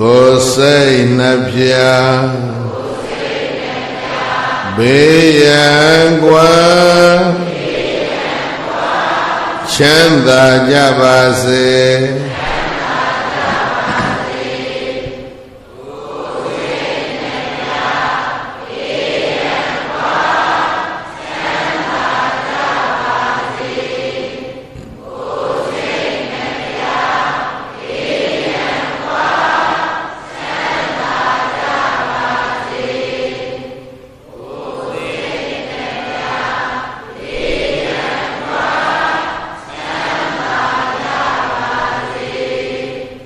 ကိုယ်စိတ်နှပြဘေးရန်ကွာချမ်းသာကြပါစေ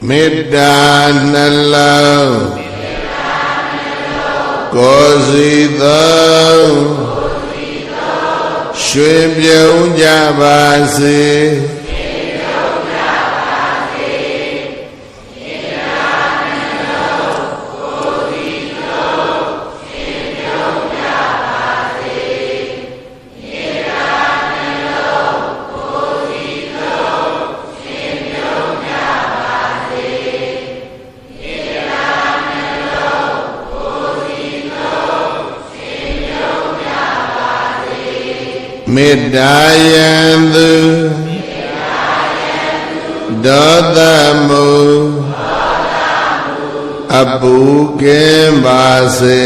မေတ္တာနှလုံးကိုယ်စီသောရွှေပြုံးကြပါစေ မေတ္တာယံသူဒေါသမုအပုကင်ပါစေ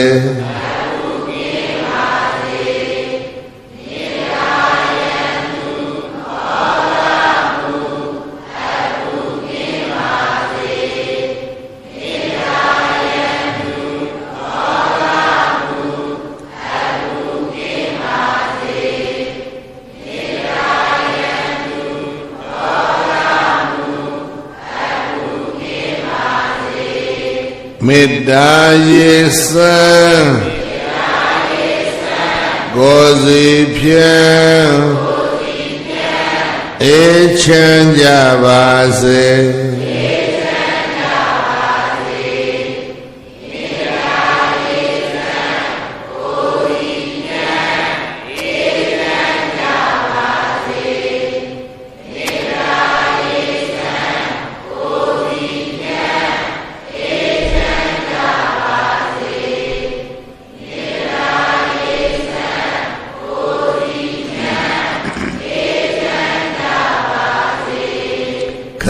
မေတ္တာရေစံကိုယ်စီဖြင့်အေးချမ်းကြပါစေ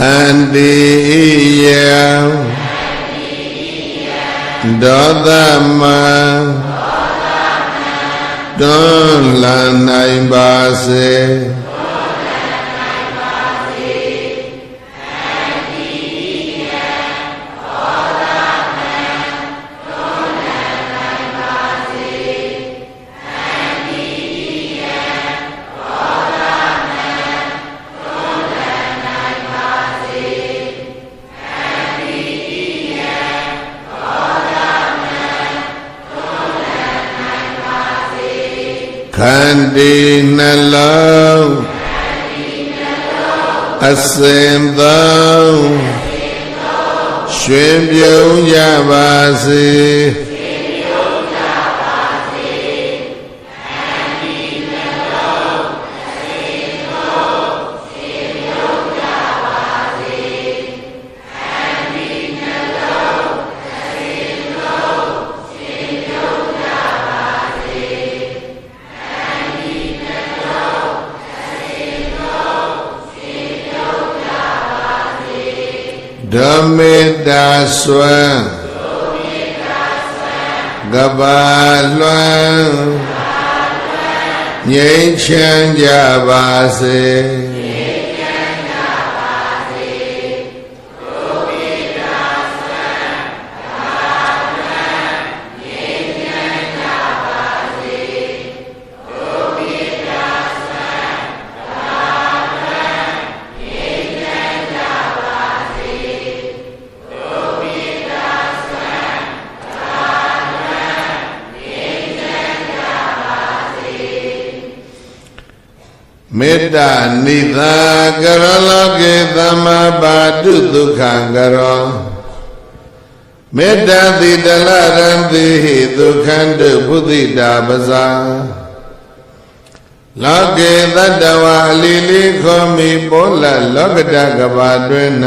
ခန္တီယံဒေါသမံတွန်းလန်းနိုင်ပါစေ ခန္တီနှလုံးအစင်သောရွှင်ပြုံးကြပါစေ ဓမ္မေတာဆွံကဘာလွမ်းငြိမ်းချမ်းကြပါစေ မေတ္တာနိသာကရလောကေသမ္မာပါတုဒုက္ခံကရောမေတ္တာတိတလရံတိဟိဒုက္ခံတုဘုဒ္ဓိတာပဇာလောကေတတ္တဝါအလီလီခောမိပောလလောကတကဘာတွင်၌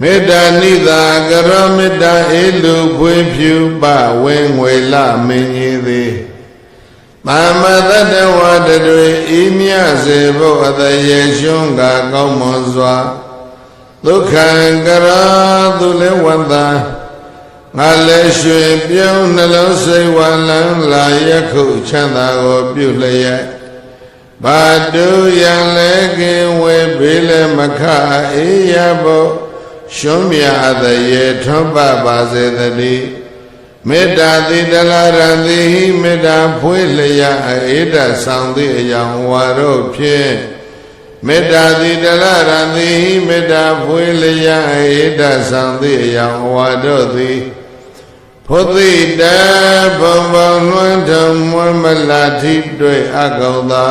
မေတ္တာနိသာကရောမေတ္တာအေလူဖွေးဖြူပဝင်းငွေလမင်းကြီးသည် သမ္မတတဝတတွေဤမြစေဖို့အတရေရှုံးကကောင်းမွန်စွာဒုက္ခံကရာသူလည်းဝန္တာငါလည်းရွှေပြုံးနှလုံးစိတ်ဝလန်းလာယခုချမ်းသာကိုပြုလျက်ဘာတုယံလည်းကင်ဝေဘေးလည်းမခအေးရဖို့ရှုံးမြအတရေထွန်းပပါစေတည်း မေတ္တာတိတလရံတိဟိမေတ္တာဖွေးလျက်အေဒဆောင်သည့်အယောင်ဝါတို့ဖြင့်မေတ္တာတိတလရံတိဟိမေတ္တာဖွေးလျက်အေဒဆောင်သည့်အယောင်ဝါတို့သည်ဖုသိတဘုံဘုံလွှမ်းထုံမွမ်းမလာထိတွေ့အကောင်သာ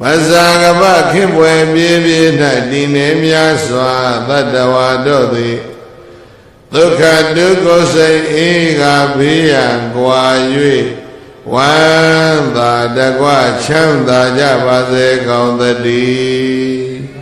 မဇာကပခေပွဲပြေးပြေး၌တည်နေများစွာတတ္တဝါတို့သည် ဒုက္ခဒုက္ခစိတ်အေးကဘေးရန်ကွာ၍ဝမ်းသာတကွချမ်းသာကြပါစေကောင်းသတည်း